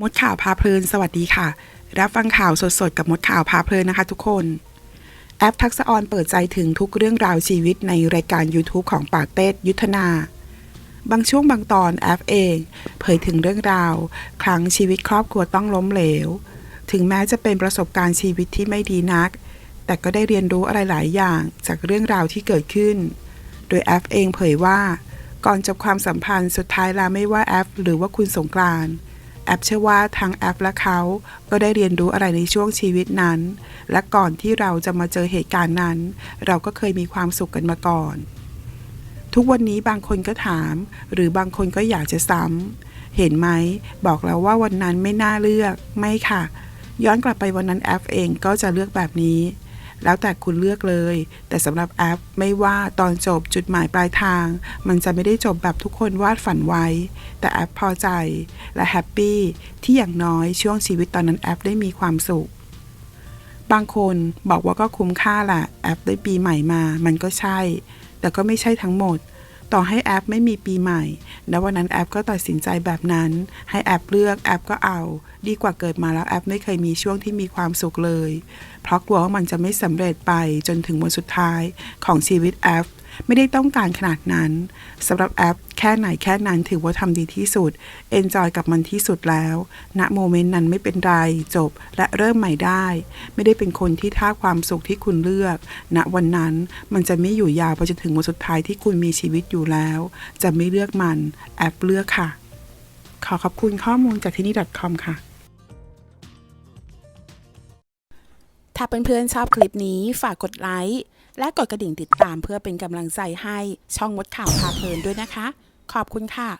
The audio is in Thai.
มดข่าวพาเพลิน สวัสดีค่ะ รับฟังข่าวสดๆ กับมดข่าวพาเพลินนะคะทุกคน แอปทักษะออนเปิดใจถึงทุกเรื่องราวชีวิตในรายการ YouTube ของปาเต้ยุทธนา บางช่วงบางตอนแอปเอง เผยถึงเรื่องราว ครั้งชีวิตครอบครัวต้องล้มเหลว ถึงแม้จะเป็นประสบการณ์ชีวิตที่ไม่ดีนัก แต่ก็ได้เรียนรู้อะไรหลายอย่างจากเรื่องราวที่เกิดขึ้น โดยแอฟเองเผยว่า ก่อนจบความสัมพันธ์สุดท้ายแล้วไม่ว่าแอฟหรือว่าคุณสงกรานต์ แอปเชื่อว่าทั้งแอปและเขาก็ได้เรียนรู้อะไรในช่วงชีวิตนั้น และก่อนที่เราจะมาเจอเหตุการณ์นั้น เราก็เคยมีความสุขกันมาก่อน ทุกวันนี้บางคนก็ถาม หรือบางคนก็อยากจะซ้ำเห็นไหม บอกแล้วว่าวันนั้นไม่น่าเลือก ไม่ค่ะ ย้อนกลับไปวันนั้นแอปเองก็จะเลือกแบบนี้ แล้วแต่คุณเลือกเลย แต่สำหรับแอปไม่ว่าตอนจบจุดหมายปลายทาง มันจะไม่ได้จบแบบทุกคนวาดฝันไว้ แต่แอปพอใจ และแฮปปี้ที่อย่างน้อยช่วงชีวิตตอนนั้นแอปได้มีความสุขบางคนบอกว่าก็คุ้มค่าแหละแอปได้ปีใหม่มา มันก็ใช่ แต่ก็ไม่ใช่ทั้งหมด ต่อให้แอปไม่มีปีใหม่แล้ววันนั้นแอปก็ตัดสินใจแบบนั้น ให้แอปเลือกแอปก็เอา ดีกว่าเกิดมาแล้วแอปไม่เคยมีช่วงที่มีความสุขเลย เพราะกลัวว่ามันจะไม่สำเร็จไปจนถึงวันสุดท้ายของชีวิตแอป ไม่ได้ต้องการขนาดนั้นสำหรับแอป แค่ไหนแค่นั้นถือว่าทำดีที่สุด เอนจอยกับมันที่สุดแล้ว ณโมเมนต์นั้นไม่เป็นไร จบและเริ่มใหม่ได้ ไม่ได้เป็นคนที่ท่าความสุขที่คุณเลือก ณวันนั้นมันจะไม่อยู่ยาวไปจนถึงวันสุดท้ายที่คุณมีชีวิตอยู่แล้ว จะไม่เลือกมัน แอปเลือกค่ะ ขอขอบคุณข้อมูลจากที่นี่ .com ค่ะถ้าเพื่อนๆชอบคลิปนี้ฝากกดไลค์และกดกระดิ่งติดตามเพื่อเป็นกำลังใจให้ช่องมดข่าวพาเพลินด้วยนะคะ ขอบคุณค่ะ